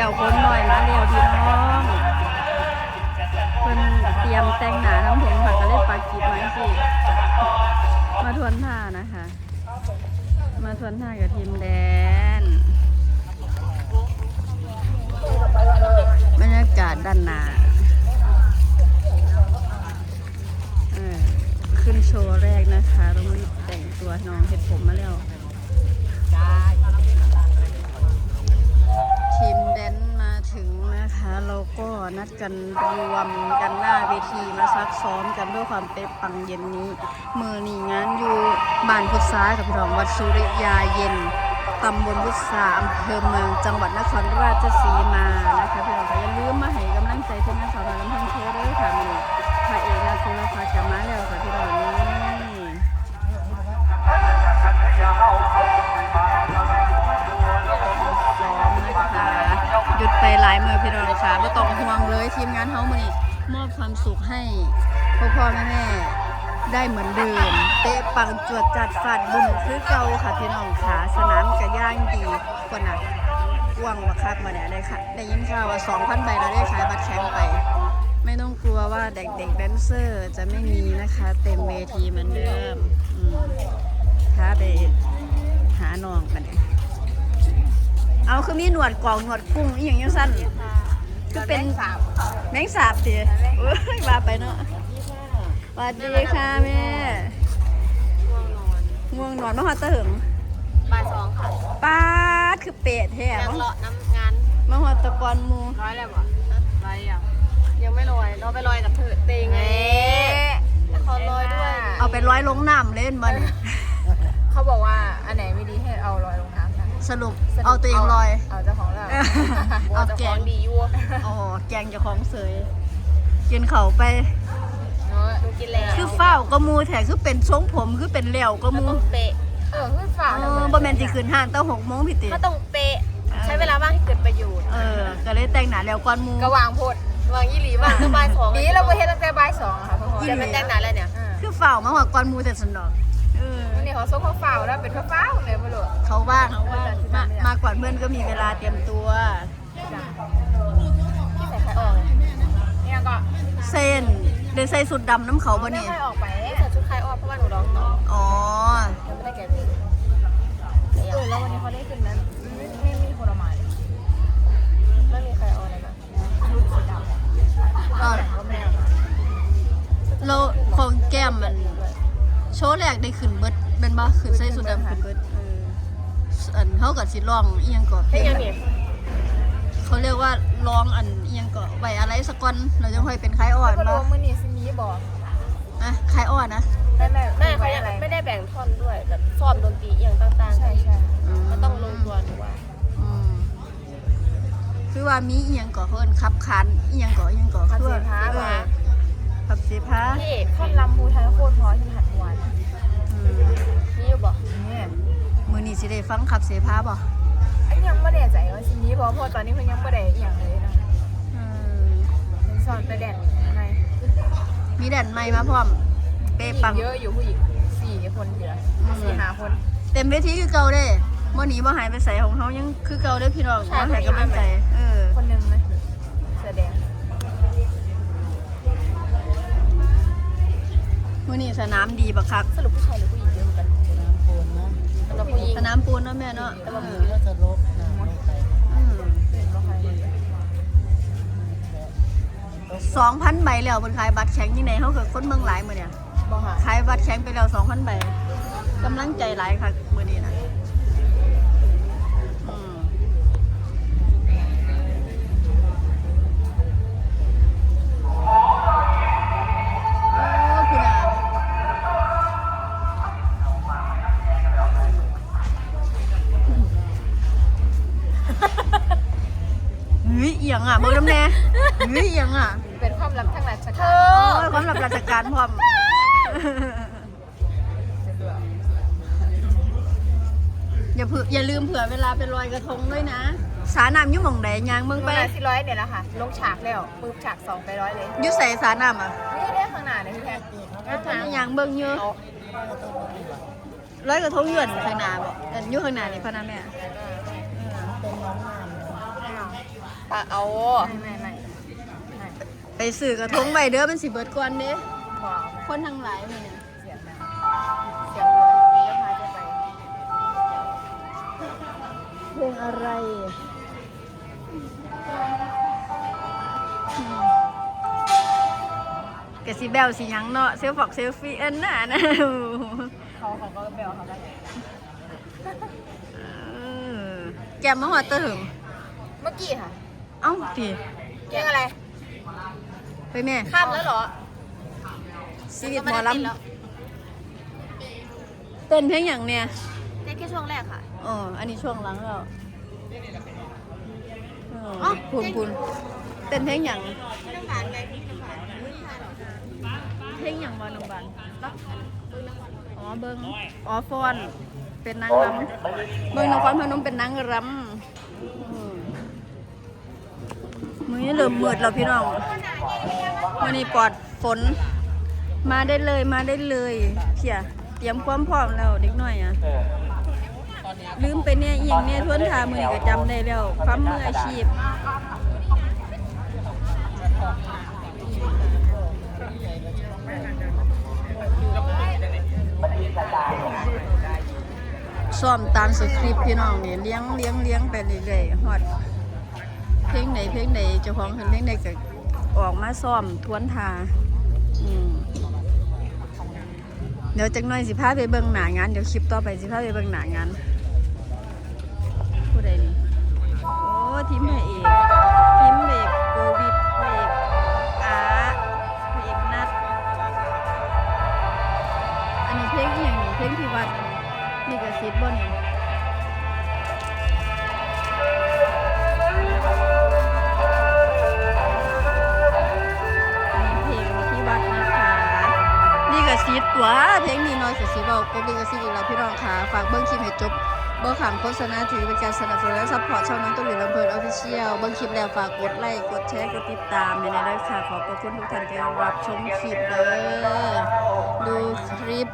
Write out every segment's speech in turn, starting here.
แล้วคนหน่อยมาแล้วพี่น้องเพิ่นเตรียมแต่งหน้าน้ำผมค่ะก็เลยปากกีบไม้สิมาทวนท่านะคะ มาทวนท่ากับทีมแดนบรรยากาศด้านหน้าเออขึ้นโชว์แรกนะคะ ต้องรีบแต่งตัวน้องเห็ดผมมาแล้ว นัดกันรวมกันหน้าเวทีมาซักซ้อมกันด้วยความเป๊ะปังเย็นนี้ มือนี่งานอยู่บ้านพุทธากับพี่น้องวัดสุริยาเย็นตำบลพุทธาอำเภอเมืองจังหวัดนครราชสีมา มือพี่น้องค่ะไม่ต้องห่วงเลยทีมงานเฮามือนี้มอบความสุขให้พ่อพ่อแม่แม่ได้เหมือนเดิม เตะปังจวดจัดฟาดบุญคือเก่าค่ะพี่น้องค่ะสนามกระย่างดีกว่าน่ะกว้างบักคักมาเนี่ยได้ค่ะ ได้ยินข่าวว่า2,000ใบเราได้ขายบัตรแข็งไป ไม่ต้องกลัวว่าเด็กๆแดนเซอร์จะไม่มีนะคะ เต็มเวทีเหมือนเดิมอืมถ้าไปหาน้องกันเนี่ยเอาคือมีหนวดก่องหนวดกุ้งอีหยังยังสั้น คือเป็นแมงสาบสิเอ้ยว่าไปเนาะสวัสดีค่ะแม่ง่วงนอนมาหอดตะหึงบ่ายสองค่ะป้าดคือเป็ดแท้ยังมาเลาะน้ำงานมาหอดตะกอนหมูร้อยแล้วบ่ร้อยยังยังไม่ลอยเราไปลอยกับเธอเตงไงขอลอยด้วย เอาไปร้อยลงน้ำเล่นมันเขาบอกว่าอันไหนไม่ดีให้เอาลอยลงน้ำค่ะ สรุปเอาตัวเองลอย เอาเจ้าของเราเอาเอาจะแกของงดีอยู่อ๋อแกงเจะของเสยกินเขาวไปเนาะดูกินแล้วคือเฝ้าวก็มูแถคือเป็นทรงผมคือเป็นเหลี่ยวก็ก็มูต้องเป๊ะเออขึ้นฝาเออบ่แม่นสิขึ้นห้างตั้งหกโมงพี่ติก็ต้องเป๊ะใช้เวลาว่างให้เกิดประโยชน์เออก็เลยแต่งหน้าแล้วก่อนหมูก็วางโพดวางยี่หลีว่างก็บ่ายสองดีเราไปเฮ็ดตั้งแต่บ่ายสองอะค่ะพ่อพ่อจะเป็นแต่งหนาแล้วเนี่ยอ่าคือเฝ้าวมาว่าก่อนหมูแต่สนดอกเออ วันนี้เขาส่งข้าวเปล่าแล้วเป็นข้าวเปล่าเลยไม่รู้เขาว่างเขาว่างมามาก่อนเพื่อนก็มีเวลาเตรียมตัวที่ใส่ไข่ออกเนี่ยก็เส้นได้ใส่สุดดำน้ำเขาบ่ไม่นี่ค่อยออกไปใส่ชุดไข่ออกเพราะว่าหนูร้องต่ออ๋อยังไม่ได้แกะติดเออแล้ววันนี้เขาได้ขึ้นนั้นไม่ไม่มีผลไม้ไม่มีไข่ออกเลยนะชุดสีดำเออก็ไม่ได้แล้วของแก้มมัน โชว์แรกได้ขึ้นเบิดเป็นบ่ขึ้นใส่สุดดำขึ้นเบิดเอออันเขากับสิร้องอีหยังก่อนให้ยังเนี่ยเขาเรียกว่าร้องอันอีหยังก่อนไว้อะไรสักก่อนเราจะค่อยเป็นคล้ายอ่อนก็บ่รู้มื้อนี้ซิมีบอกนะคล้ายอ่อนนะไม่ไม่แม่เขาไม่ยังอะไรไม่ได้แบ่งท่อนด้วยแบบซ้อมดนตรีอย่างต่างๆใช่ใช่ก็ต้องลงตัวหนูว่าอืมคือว่ามีอีหยังก่อเพิ่นขับคันอีหยังก่ออีหยังก่อขับคือเสว่าพาเอมาอขับเสพาพี่ท่อนลำพูไทย ได้ฟังขับเสพาบ่อันยังไม่แน่ใจว่าซิมีบอกเพราะตอนนี้เพิ่นยังไม่ได้อหย่างเลยนะอืมเพิ่นสอนแต่แดนในมีแดนใหม่มาพร้อม เปผู้หญิปัง งเยอะอยู่ผู้หญิงสี่คนเดียวสี่ห้าคน เต็มเวทีคือเก่าเด้มื้อนี้บ่หายไปไสของเฮายังคือเก่าเด้อพี่น้องมาให้กำลังใจเออคนหนึ่งไหมแสดงมื้อนี้สนามดีบักคัก สรุปผู้ชายหรือผู้หญิง สำหรับผู้หญิงสนามปูนเนาะแม่เนาะแต่ว่าเอผู้อหญิงก็จะลบนะอืมเป็นบ่ใครเลย2,000ใบแล้วเพิ่นขายบัตรแข็งที่ไหนเฮาคือคนเมืองหลายมื้อเนี่ยบ่หาขายบัตรแข็งไปแล้ว2,000ใบกำลังใจหลายค่ะมื้อนี้ เฮ้ยเอียงอะเบิ่งน้ำแน่เฮ้ยเอียงอะเป็นความลับทางราชเธการโอ้อยความรับราชการพร้อมอย่าเผื่ออย่าลืมเผื่อเวลาไปลอยกระทงด้วยนะ สาน้ำอยุ่หมองใดยางเมืองเวไปลาสี่ร้อยเนี่ยแหละค่ะลงฉากแล้วปุ๊บฉากสองไปร้อยเลยอยุ่ใส่สาน้ำอะนี่ได้ข้างหน้าเลยพี่แพทย์เพิ่นยางเบิ่งเยอะลอยกระทงหย่อนข้างหน้าบ่แต่อยุ่ข้างหน้านี่พะนะแม่ ตาเอา ไม่ไม่ไม่ไม่ไปสื่อกระทงใบเด้อมันสิเบิดก่อนเด้ว้าวคนทั้งหลายมื้อนี้เสียงดังเสียงดังจะพาจะไปเพลงอะไรกะสิแบวสิหยังเนาะเซลฟอกเซลฟี่เอิ้นน่ะนะเขาเขาก็เบลเขาก็เออแกมมาหอดเตอถึงเมื่อกี้ค่ะ เอ้าตีเรื่องอะไรไปแม่ข้ามแล้วเหรอชีวิตหมอลก็ไได้เต้นแล้วำเต้นเพลงอย่างเนี่ยเต้นแค่ช่วงแรกค่ะอ๋ออันนี้ช่วงหลังแล้วเอออ๋อคุณคุณเต้นเพลงอย่างน้ำหวานไงน้ำหวานเพลงอย่างวานุบันอ๋อเบิ้งอ๋อฟอนเป็นนางรำเบิ้งนครพนมเป็นนางรำอืม มือเริ่มมืดแล้วพี่น้องมันนี้ปลอดฝน มาได้เลยมาได้เลยเพียเตรียมความพร้อมแล้วเด็กน้อยอะลืมไปเนี่ยอย่างเนี่ยทวนทามือก็จำได้แล้วความมืออาชีพซ้อมตามสคริปต์พี่น้องนี่เลี้ยงเลี้ยงเลี้ยงไปเรื่อยๆฮอด เพลงไหนเพลงไหนเจ้าของเพลงไหนก็ออกมาซ้อมทวนทาอืมเดี๋ยวจังหน่อยสิพาไปเบิ่งหนางาน เดี๋ยวคลิปต่อไปสิพาไปเบิ่งหนางานผู้ใดนี่โอ้ทีมพระเอก กระซิบตัวเพลงนี้น้อยกระซิบอาก็ดีกระซิอีกแล้วพี่น้องค่ะ ฝากเบิ้งคลิปให้จบ เบิ้งขามโฆษณาถือเป็นการสนับสนุนและซัพพอร์ตช่องน้องตุ้หลิวลำเพลินออฟฟิเชียลเบิ้งคลิปแล้วฝากกดไลค์กดแชร์กดติดตามในนี้ด้วยค่ะขอบพระคุณทุกท่านที่รับชมคลิปเด้อดูคลิป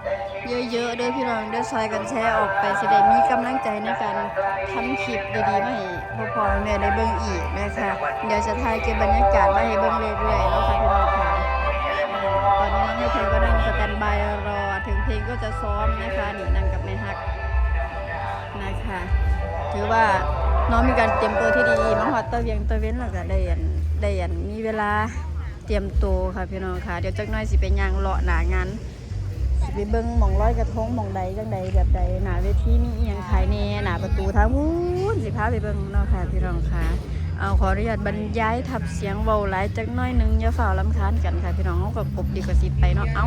เยอะๆเด้วยพี่น้องเด้วยซอยกันแชร์ออกไปแสด้มีกำลังใจในการทำคลิปดีๆมาให้พ่อพ่อแม่ได้เบิ่งอีกนะคะเดี๋ยวจะถ่ายเก็บบรรยากาศมาให้เบิ่งเรื่อยๆแล้วค่ะพี่น้องค่ะ ตอนนี้น้องให้เพลงก็นั่งสแตนบายรอ ถึงเพลงก็จะซ้อมนะคะนี่นั่งกับแม่ฮักนะคะ ถือว่าน้องมีการเตรียมตัวที่ดีมาฮอตเตอร์เวียงเตอร์เว้นแล้วก็ได้อันได้อันมีเวลาเตรียมตัวค่ะพี่น้องค่ะ เดี๋ยวจักหน้อยสิไปย่างเลาะหนางานสิไปเบิ่งหม่องร้อยกระทงหม่องใดจังใดแบบใดหนาเวทีมีอียงขายแหน่หนาประตูทางนู้นสิพาไปเบิ่งเนาะค่ะพี่น้องค่ะ เอาขออนุญาตบรรยายทับเสียงเบาหลายจักน้อยหนึงอย่าฝ่าลำคาญกันค่ะพี่น้องเขากับกบดีกว่าสิไปเนาะเอา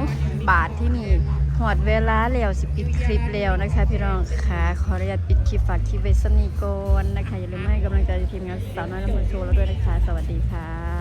บาทที่นี่หอดเวลาแล้วสิปิดคลิปแล้วนะคะ พี่น้องค่ะขออนุญาตปิดคลิปฝากคลิปไว้สำนีก่อนนะคะอย่าลืมให้กำลังใจทีมงานสาวน้อยละมุนโชว์แล้วด้วยนะคะ สวัสดีค่ะ